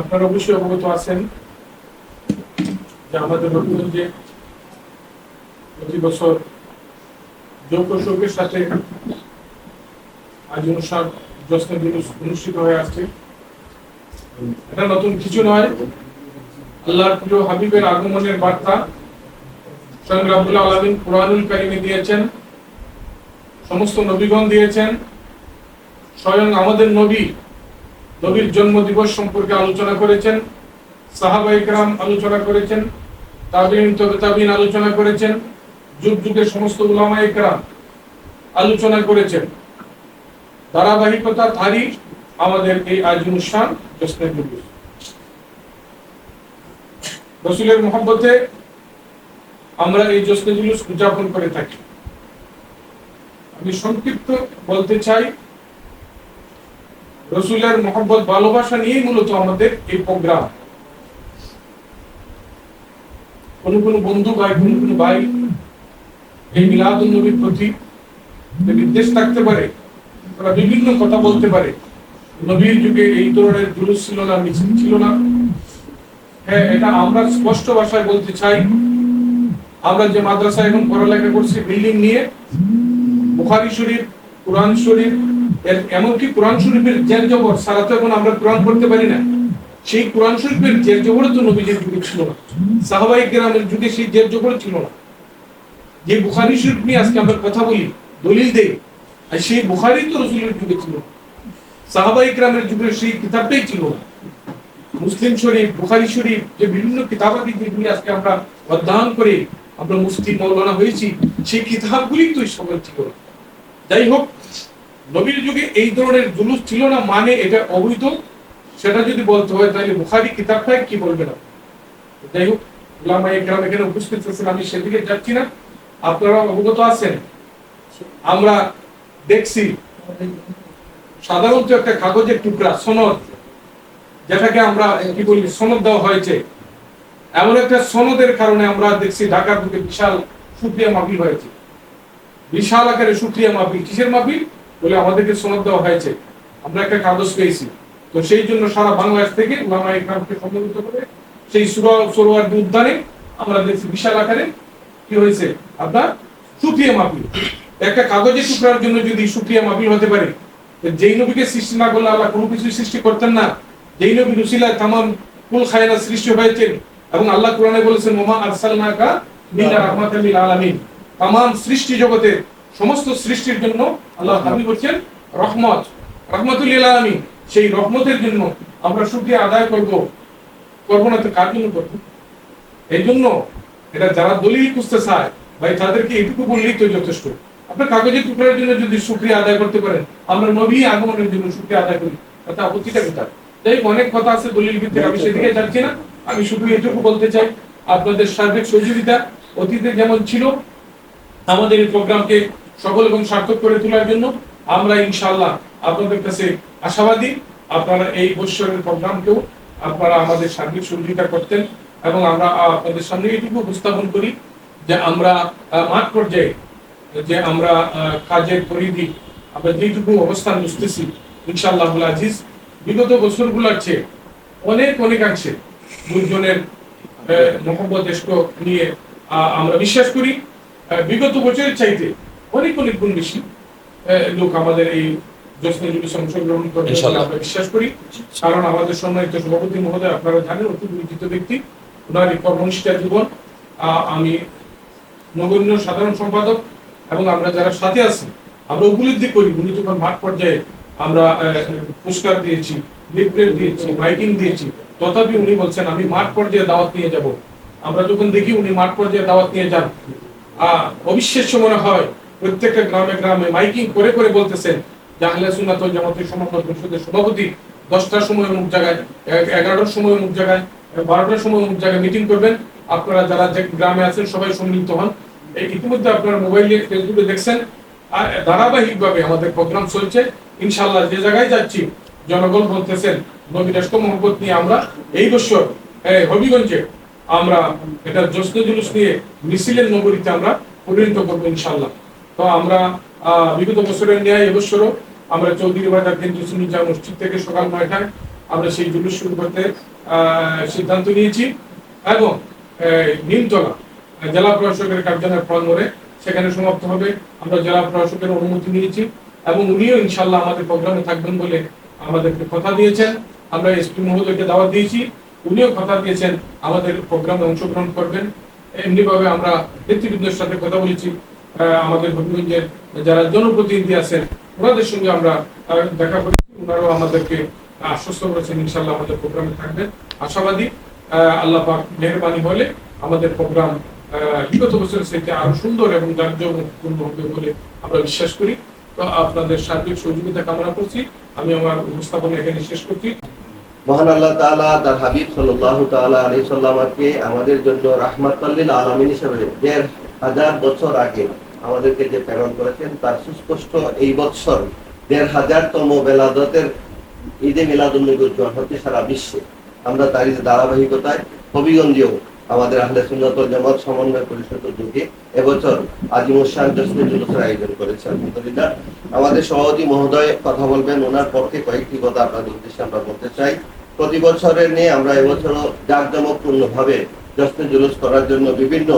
আপনারা অবশ্যই অবগত আছেন যে আমাদের রঘুগঞ্জে প্রতি বছর যৌথ শোকের সাথে আজ অনুষ্ঠান জশ্ন দিবস অনুষ্ঠিত হয়ে আসছে। এটা নতুন কিছু নয়। আল্লাহর প্রিয় হাবিবের আগমনের বার্তা স্বয়ং রাব্বুল আলামিন কুরআনুল কারিমে দিয়েছেন, সমস্ত নবীগণ দিয়েছেন। স্বয়ং আমাদের নবী নবীর জন্ম দিবস সম্পর্কে আলোচনা করেছেন, সাহাবা ইকরাম আলোচনা করেছেন তাবিন তবে তাবিন আলোচনা করেছেন যুগ যুগের সমস্ত উলামা ইকরাম আলোচনা করেছেন। ধারাবাহিকতা ধারী আমাদের এই আজ অনুষ্ঠান জশ্নের দিবস রসুলের মহব্বতে আমরা এই জশ্নে জুলুস উদযাপন করে থাকি। আমি সংক্ষিপ্ত বলতে চাই রসুলের মহব্বত, ভালোবাসা নিয়েই মূলত আমাদের এই প্রোগ্রাম। কোন কোন বন্ধু ভাই, কোন কোন ভাই, এই মিলাদুল নবীর প্রতি নির্দেশ থাকতে পারে, তারা বিভিন্ন কথা বলতে পারে। নবীর যুগে এই ধরনের জুলুস ছিল না, মিছিল ছিল না। হ্যাঁ এটা আমরা স্পষ্ট ভাষায় বলতে চাই। আমরা যে মাদ্রাসা এখন পড়ালেখা করছি, বিল্ডিং নিয়ে, বুখারি শরীফ, কোরআন শরীফ এমনকি কোরআন শরীফের জের জবর? সারা তো এখন আমরা কোরআন পড়তে পারি না। সেই কোরআন শরীফের জের জবর তো নবীজির যুগে ছিল না। সাহাবাই গ্রামের যুগে সেই জের জবর ছিল না। যে বুখারি শরীফ নিয়ে আজকে আমরা কথা বলি, দলিল দেই, আর সেই বুখারি তো রসুলের যুগে ছিল না। সাহাবাই গ্রামের যুগে সেই কিতাবটাই ছিল না। মুসলিম শরীফ, বুখারি শরীফ, যে বিভিন্ন কিতাবাদি যেগুলি আজকে আমরা অধ্যয়ন করে আমরা মুসলিম মৌলানা হয়েছি, সেই কিতাবগুলি তো সময় ছিল। যাই হোক নবীর যুগে এই ধরনের জুলুস ছিল না মানে এটা অবৈধ। সেটা যদি বলতে হয়, তাহলে বুখারি কিতাবটাই কি বলবে না? যাই হোক উলামা একরাম এখানে উপস্থিত আছেন, আমি সেদিকে যাচ্ছি না। আপনারা অবগত আছেন? আমরা দেখছি, সাধারণত একটা কাগজের টুকরা, সনদ, যেটাকে আমরা, কি বলি, সনদ দেওয়া হয়েছে। এমন একটা সনদের কারণে আমরা দেখছি, ঢাকার বুকে বিশাল সুপ্রিয়া মাহফিল হয়েছে। বিশাল আকারে সুপ্রিয়া মাহফিল কিসের মাহফিল বলে আমাদেরকে সনদ দেওয়া হয়েছে। আমরা একটা কাগজ পেয়েছি। তো সেই জন্য সারা বাংলাদেশ থেকে উলামা ইকরামকে সম্মিলিত করে সেই সুরা উদ্যানে আমরা দেখছি বিশাল আকারে কি হয়েছে। আপনার সুপ্রিয়া মাহফিল। একটা কাগজের টুকরার জন্য যদি সুপ্রিয়া মাহফিল হতে পারে যেই নবীকে সৃষ্টি না করলে আল্লাহ কোনো কিছু সৃষ্টি করতেন না। যেই নবী রুসিলায় তামাম কুল খায়না সৃষ্টি হয়েছেন এবং আল্লাহ কোরআনে বলেছেন মোমা আরসালনাকা মিনা রাহমাতাল লিল আলামিন। তামাম সৃষ্টি জগতে সমস্ত সৃষ্টির জন্য আল্লাহ হাবিব হচ্ছেন রহমত রহমতুল লিল সেই রহমতের জন্য আমরা শুকরিয়া আদায় করব। করব না তো কার জন্য করব? এই জন্য এটা যারা দলিল খুঁজতে চায় ভাই তাদেরকে এটুকু বললেই তো যথেষ্ট। আপনার কাগজের টুকরার জন্য যদি শুক্রিয়া আদায় করতে পারেন, আমরা নবী আগমনের জন্য শুক্রিয়া আদায় করি। তাতে আপত্তিটা কোথায়? যাই অনেক কথা আছে দলিল ভিত্তিক, আমি সেদিকে যাচ্ছি না। আমি শুধু এটুকু বলতে চাই, আপনাদের সার্বিক সহযোগিতা অতীতে যেমন ছিল, আমাদের এই প্রোগ্রামকে সফল এবং সার্থক করে তোলার জন্য আমরা ইনশাল্লাহ আপনাদের কাছে আশাবাদী। আপনারা এই বৎসরের প্রোগ্রামকেও আপনারা আমাদের সার্বিক সহযোগিতা করতেন এবং আমরা আপনাদের সামনে এটুকু উপস্থাপন করি যে আমরা মাঠ পর্যায়ে যে আমরা কাজের পরিধি, আমরা যেটুকু অবস্থান বুঝতেছি, ইনশাআল্লাহ আজিজ, বিগত বছরগুলোর চেয়ে অনেক অনেকাংশে দুজনের মোহাম্মদ এসকো নিয়ে আমরা বিশ্বাস করি। বিগত বছরের চাইতে অনেক অনেক গুণ বেশি লোক আমাদের এই জশ্নে জুলিস অংশগ্রহণ করবে আমরা বিশ্বাস করি কারণ আমাদের সম্মানিত সভাপতি মহোদয় আপনারা জানেন অতি পরিচিত ব্যক্তি। ওনার এই কর্মনিষ্ঠা জীবন। আমি নগণ্য সাধারণ সম্পাদক এবং আমরা যারা সাথে আছি আমরা উপলব্ধি করি উনি যখন মাঠ পর্যায়ে আমরা পুরস্কার দিয়েছি লিফলেট দিয়েছি মাইকিং দিয়েছি। তথাপি উনি বলছেন আমি মাঠ পর্যায়ে দাওয়াত নিয়ে যাব। আমরা যখন দেখি উনি মাঠ পর্যায়ে দাওয়াত নিয়ে যান আহ, অবিশ্বাস্য মনে হয় প্রত্যেকটা গ্রামে গ্রামে মাইকিং করে করে বলতেছেন যে আহলে সুন্নাত জামাতের সমন্বয় পরিষদের সভাপতি দশটার সময় অমুক জায়গায় এগারোটার সময় অমুক জায়গায়, বারোটার সময় অমুক জায়গায় মিটিং করবেন। আপনারা যারা যে গ্রামে আছেন সবাই সম্মিলিত হন। ইতিমধ্যে আপনারা মোবাইলে, ফেসবুকে দেখছেন। আর ধারাবাহিকভাবে আমাদের প্রোগ্রাম চলছে। ইনশাল্লাহ যে জায়গায় যাচ্ছি, জনগণ বলতেছেন, নবী রাষ্ট্র মোহাম্মদ নিয়ে আমরা এই বছর হবিগঞ্জে আমরা এটা জশ্ন জুলুস নিয়ে মিছিলের নগরীতে আমরা পরিণত করব ইনশাল্লাহ তো আমরা বিগত বছরের ন্যায় এবছরও আমরা চৌধুরী বাজার কেন্দ্রীয় সুন্নি জামা মসজিদ থেকে সকাল নয়টায় আমরা সেই জুলুস শুরু করতে সিদ্ধান্ত নিয়েছি এবং নিমতলা জেলা প্রশাসকের কার্যালয় প্রাঙ্গণে সেখানে সমাপ্ত হবে। আমরা জেলা প্রশাসকের অনুমতি নিয়েছি এবং উনিও ইনশাল্লাহ আমাদের প্রোগ্রামে থাকবেন বলে আমাদেরকে কথা দিয়েছেন। আমরা এসপি মহোদয়কে দাওয়াত দিয়েছি। উনিও কথা দিয়েছেন, আমাদের প্রোগ্রামে অংশগ্রহণ করবেন। এমনিভাবে আমরা নেতৃবৃন্দের সাথে কথা বলেছি। আমাদের হবিগঞ্জের যারা জনপ্রতিনিধি আছেন, ওনাদের সঙ্গে আমরা দেখা করেছি। ওনারাও আমাদেরকে আশ্বস্ত করেছেন ইনশাল্লাহ আমাদের প্রোগ্রামে থাকবেন। আশাবাদী আল্লাহ মেহরবানি হলে আমাদের প্রোগ্রাম বিগত বছরের থেকে আরও সুন্দর এবং জাঁকজমকপূর্ণ হবে বলে আমরা বিশ্বাস করি। তো আপনাদের সার্বিক সহযোগিতা কামনা করছি। আমি আমার উপস্থাপনা এখানে শেষ করছি। মহান আল্লাহ তাআলা তার হাবিব সাল্লাল্লাহু তাআলা আলাইহি সাল্লামকে আমাদের জন্য রাহমাতুল আলামিন হিসেবে দেড় হাজার বছর আগে আমাদেরকে যে প্রেরণ করেছেন, তার সুস্পষ্ট এই বছর দেড় হাজারতম বেলাদতের ঈদে মিলাদুল নবী উদযাপন হচ্ছে সারা বিশ্বে। আমরা তারই ধারাবাহিকতায় হবিগঞ্জেও আমাদের আহলে সুন্নাত ওয়াল জামাত সমন্বয় পরিষদ উদ্যোগে এবছর আজিমুসান জসমি জুলুসের আয়োজন করেছে আলহামদুলিল্লাহ। আমাদের সভাপতি মহোদয় কথা বলবেন, ওনার পক্ষে কয়েকটি কথা আপনাদের উদ্দেশ্যে আমরা বলতে চাই। প্রতি বছরের নিয়ে আমরা এবছরও জাঁকজমকপূর্ণ ভাবে জশ্নে জুলুস করার জন্য বিভিন্ন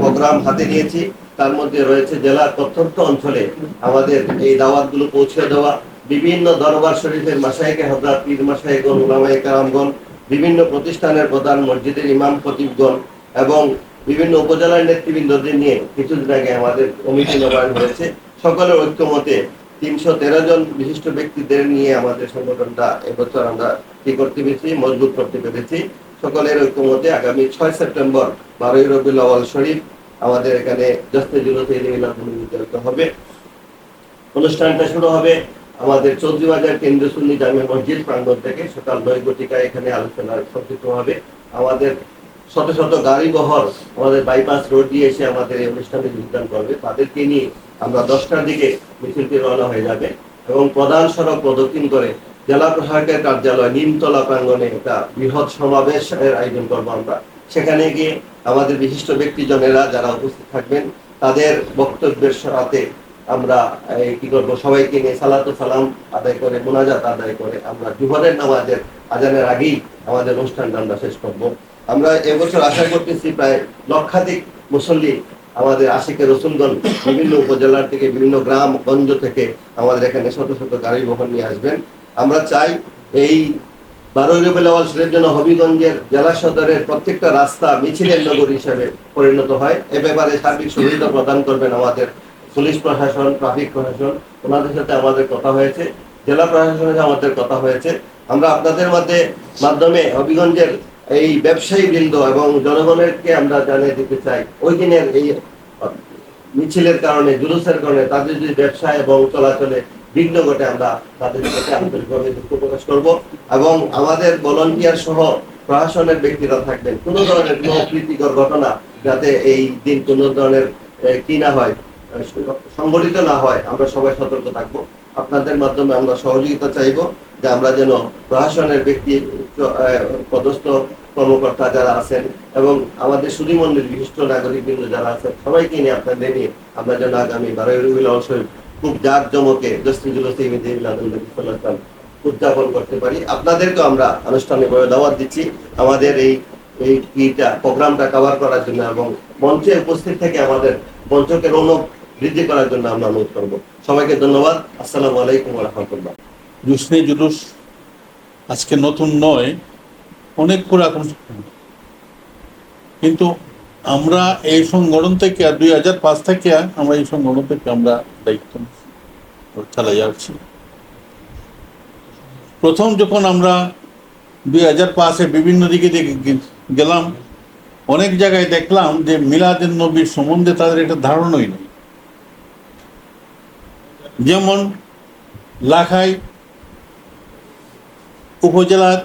প্রোগ্রাম হাতে নিয়েছি। তার মধ্যে রয়েছে জেলার প্রত্যন্ত অঞ্চলে আমাদের এই দাওয়াতগুলো পৌঁছে দেওয়া। বিভিন্ন দরবার শরীফের মাসায়েকে হজরত পীর মাসায়েকগণ উলামায়ে বিভিন্ন প্রতিষ্ঠানের প্রধান মসজিদের ইমাম খতিবগণ এবং বিভিন্ন উপজেলার নেতৃবৃন্দদের নিয়ে কিছুদিন আগে আমাদের কমিটি নবায়ন হয়েছে। সকলের ঐক্যমতে তিনশো তেরো জন বিশিষ্ট ব্যক্তিদের নিয়ে আমাদের সংগঠনটা এবছর আমরা কি করতে পেরেছি? মজবুত করতে পেরেছি। সকলের ঐক্যমতে আগামী ছয় সেপ্টেম্বর বারোই রবিউল আওয়াল শরীফ আমাদের এখানে জস্তে জুলতে মিলিত হবে। অনুষ্ঠানটা শুরু হবে আমাদের চৌধুরী বাজার কেন্দ্র সুন্নি জামে মসজিদ প্রাঙ্গণ থেকে। সকাল নয় ঘটিকায় এখানে আলোচনা সংযুক্ত হবে। আমাদের শত শত গাড়ি বহর আমাদের বাইপাস রোড দিয়ে এসে আমাদের এই অনুষ্ঠানে যোগদান করবে। তাদেরকে নিয়ে আমরা দশটার দিকে মিছিলটি রওনা হয়ে যাবে এবং প্রধান সড়ক প্রদক্ষিণ করে জেলা প্রশাসকের কার্যালয় নিমতলা প্রাঙ্গণে একটা বৃহৎ সমাবেশের আয়োজন করব আমরা। সেখানে গিয়ে আমাদের বিশিষ্ট ব্যক্তিজনেরা যারা উপস্থিত থাকবেন, তাদের বক্তব্যের সাথে আমরা কি করব, সবাইকে নিয়ে সালাত সালাম আদায় করে, মোনাজাত আদায় করে আমরা জুহরের নামাজের আজানের আগেই আমাদের অনুষ্ঠানটা আমরা শেষ করব। আমরা এবছর আশা করতেছি প্রায় লক্ষাধিক মুসল্লি আমাদের আশিকের রসুলগণ বিভিন্ন উপজেলার থেকে, বিভিন্ন গ্রাম, গঞ্জ থেকে আমাদের এখানে শত শত গাড়ি বহন নিয়ে আসবেন। আমরা চাই এই বারোই রবিউল জন্য হবিগঞ্জের জেলা সদরের প্রত্যেকটা রাস্তা মিছিলের নগর হিসেবে পরিণত হয়। এ ব্যাপারে সার্বিক সুবিধা প্রদান করবেন আমাদের পুলিশ প্রশাসন, ট্রাফিক প্রশাসন। ওনাদের সাথে আমাদের কথা হয়েছে। জেলা প্রশাসনের সাথে আমাদের কথা হয়েছে। আমরা আপনাদের মধ্যে মাধ্যমে হবিগঞ্জের এই ব্যবসায়ী বৃন্দ এবং জনগণেরকে আমরা জানিয়ে দিতে চাই। ওই দিনের এই মিছিলের কারণে, জুলুসের কারণে তাদের যদি ব্যবসা এবং চলাচলে বিঘ্ন ঘটে আমরা তাদের সাথে আন্তরিকভাবে দুঃখ প্রকাশ করব এবং আমাদের ভলান্টিয়ার সহ প্রশাসনের ব্যক্তিরা থাকবেন। কোনো ধরনের কোনো অপ্রীতিকর ঘটনা যাতে এই দিন কোনো ধরনের কি না হয় সংগঠিত না হয়, আমরা সবাই সতর্ক থাকব। আপনাদের মাধ্যমে আমরা সহযোগিতা চাইব যে আমরা যেন প্রশাসনের ব্যক্তি পদস্থ কর্মকর্তা যারা আছেন এবং আমাদের সুদীমন্দির বিশিষ্ট নাগরিক নাগরিকবৃন্দ যারা আছেন, সবাইকে নিয়ে আপনাদের নিয়ে আমরা যেন আগামী বারোই রবিউল শরীফ খুব জাক জমকে উদযাপন করতে পারি। আপনাদেরকে আমরা আনুষ্ঠানিকভাবে দাওয়াত দিচ্ছি। আমাদের এই প্রোগ্রামটা কভার করার জন্য এবং মঞ্চে উপস্থিত থেকে আমাদের মঞ্চকে রৌনক বৃদ্ধি করার জন্য আমরা অনুরোধ করব। সবাইকে ধন্যবাদ। আসসালামু আলাইকুম রহমতুল্লাহ। জুসনে জুলুস আজকে নতুন নয়, অনেক পুরাতন। কিন্তু আমরা এই সংগঠন থেকে দুই হাজার পাঁচ থেকে আমরা এই সংগঠন থেকে আমরা দায়িত্ব চালাই যাচ্ছি প্রথম যখন আমরা দুই হাজার পাঁচে বিভিন্ন দিকে গেলাম, অনেক জায়গায় দেখলাম যে মিলাদের নবীর সম্বন্ধে তাদের একটা ধারণাই নেই। যেমন লাখাই উপজেলার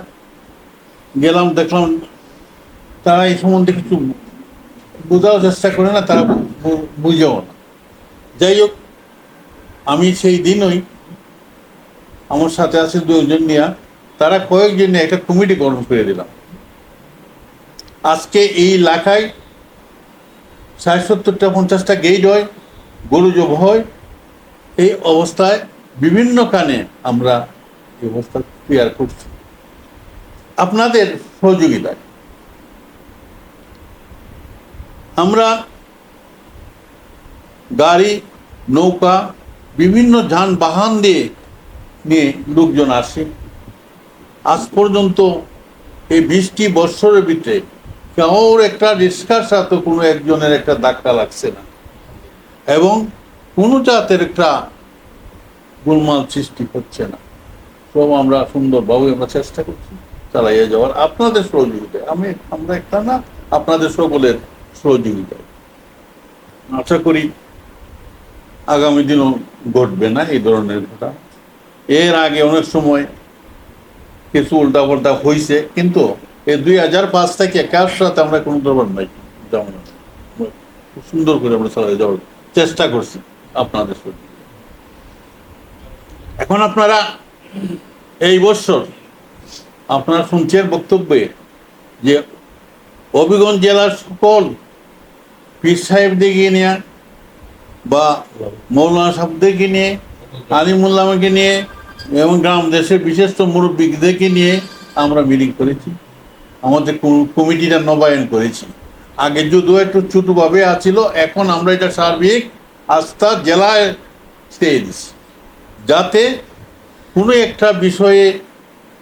গেলাম, দেখলাম তারা এই সম্বন্ধে কিছু বোঝার চেষ্টা করে না, তারা বুঝেও না। যাই হোক, আমি সেই দিনই আমার সাথে আছে দুজন নিয়ে, তারা কয়েকজন একটা কমিটি গঠন করে দিলাম। আজকে এই এলাকায় ষাট সত্তরটা, পঞ্চাশটা গেট হয়, গরু জব হয়, এই অবস্থায় বিভিন্ন কানে আমরা এই অবস্থা ক্লিয়ার করছি। আপনাদের সহযোগিতায় আমরা গাড়ি, নৌকা, বিভিন্ন যানবাহন দিয়ে নিয়ে লোকজন আসে। আজ পর্যন্ত এই বৃষ্টি বৎসরের ভিতরে কাউর একটা রিক্সার সাথে কোনো একজনের একটা ধাক্কা লাগছে না। এবং কোনো জাতের একটা গোলমাল সৃষ্টি হচ্ছে না। সব আমরা সুন্দরভাবে আমরা চেষ্টা করছি চালাইয়ে যাওয়ার। আপনাদের সহযোগিতায় আমি আমরা একটা না, আপনাদের সকলের সহযোগিতায় আশা করি আগামী দিনও ঘটবে না এই ধরনের ঘটনা। এর আগে অনেক সময় কিছু উল্টাপাল্টা হয়েছে কিন্তু এই দুই হাজার পাঁচ থেকে কার সাথে আমরা কোনো দরবার নাই, যেমন খুব সুন্দর করে আমরা চালাই যাওয়ার চেষ্টা করছি আপনাদের সাথে এখন আপনারা এই বছর আপনারা শুনছেন বক্তব্যে যে হবিগঞ্জ জেলার সকল পীর সাহেবদেরকে নিয়ে বা মৌলানা সাহেবদেরকে নিয়ে আলিমুল্লামকে নিয়ে এবং গ্রাম দেশের তো মুরব্বীদেরকে নিয়ে আমরা মিটিং করেছি। আমাদের কমিটিটা নবায়ন করেছি। আগে যদিও একটু ছোটোভাবে আছিল, এখন আমরা এটা সার্বিক আস্থা জেলায় দিচ্ছি যাতে কোনো একটা বিষয়ে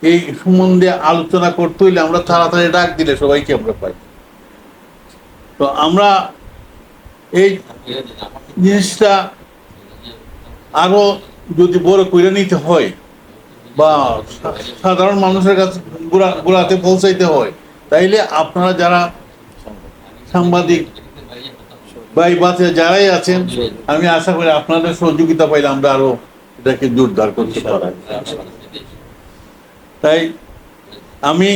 এই সম্বন্ধে আলোচনা করতে হইলে আমরা তাড়াতাড়ি ডাক দিলে সবাইকে আমরা পাই। তো আমরা এই জিনিসটা আরও যদি বড় করে নিতে হয় বা সাধারণ মানুষের কাছে গোড়া গোড়াতে পৌঁছাইতে হয়, তাইলে আপনারা যারা সাংবাদিক বা এই বাসে যারাই আছেন, আমি আশা করি আপনাদের সহযোগিতা পাইলে আমরা আরও এটাকে জোরদার করতে পারব। তাই আমি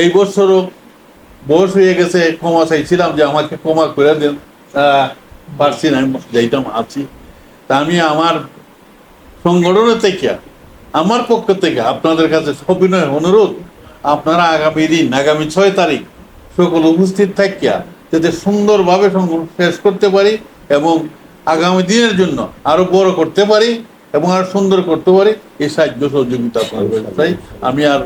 এই বছরও বয়স হয়ে গেছে, ক্ষমা চাইছিলাম যে আমাকে ক্ষমা করে দেন। পারছি না, আমি যাইতাম, আছি। তা আমি আমার সংগঠনের থেকে, আমার পক্ষ থেকে আপনাদের কাছে সবিনয় অনুরোধ, আপনারা আগামী দিন, আগামী ছয় তারিখ সকল উপস্থিত থাকিয়া যাতে সুন্দরভাবে সংগঠন শেষ করতে পারি এবং আগামী দিনের জন্য আরও বড় করতে পারি এবং আরও সুন্দর করতে পারি, এই সাহায্য সহযোগিতা আপনাদের চাই আমি আর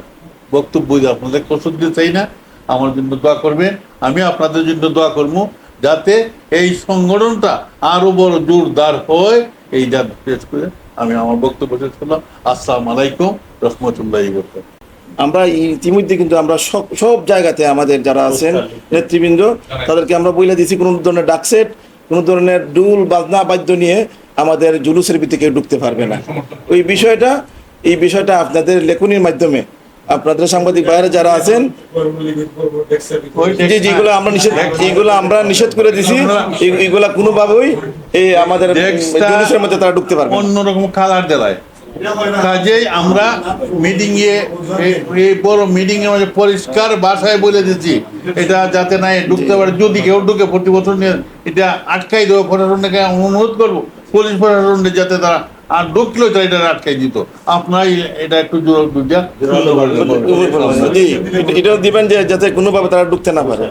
বক্তব্য আপনাদের কষ্ট দিতে চাই না। আমার জন্য দোয়া করবেন আমি আপনাদের জন্য দোয়া করব যাতে এই সংগঠনটা আরও বড় জোরদার হয় এই যা শেষ করে আমি আমার বক্তব্য শেষ করলাম। আসসালামু আলাইকুম রহমতুল্লাহ বরকাত আমরা ইতিমধ্যে কিন্তু আমরা সব সব জায়গাতে আমাদের যারা আছেন নেতৃবৃন্দ তাদেরকে আমরা বলে দিয়েছি কোনো ধরনের ডাকসেট কোনো ধরনের ডুল বাজনা বাদ্য নিয়ে আমাদের জুলুসের ভিতরে কেউ ঢুকতে পারবে না। ওই বিষয়টা এই বিষয়টা আপনাদের লেখনির মাধ্যমে আপনাদের সাংবাদিক বাইরে যারা আছেন যে যেগুলো আমরা নিষেধ এইগুলো আমরা নিষেধ করে দিছি। এইগুলা কোনোভাবেই এই আমাদের Next-টা মধ্যে তারা ঢুকতে পারবে না। অন্যরকম কালার দেলায়। কাজেই আমরা মিটিং এ এই- বড় মিটিং এর মধ্যে পরিষ্কার ভাষায় বলে দিচ্ছি এটা যাতে নাই ঢুকতে পারে। যদি কেউ ঢুকে প্রতি বছর নিয়ে এটা আটকাই দেবো প্রশাসনকে অনুরোধ করব পুলিশ প্রশাসনকে যাতে তারা আর ঢুকলে তো এটা আটকাই দিত। আপনারাই এটা একটু জোর এটা- দিবেন যে যাতে কোনোভাবে তারা ঢুকতে না পারে।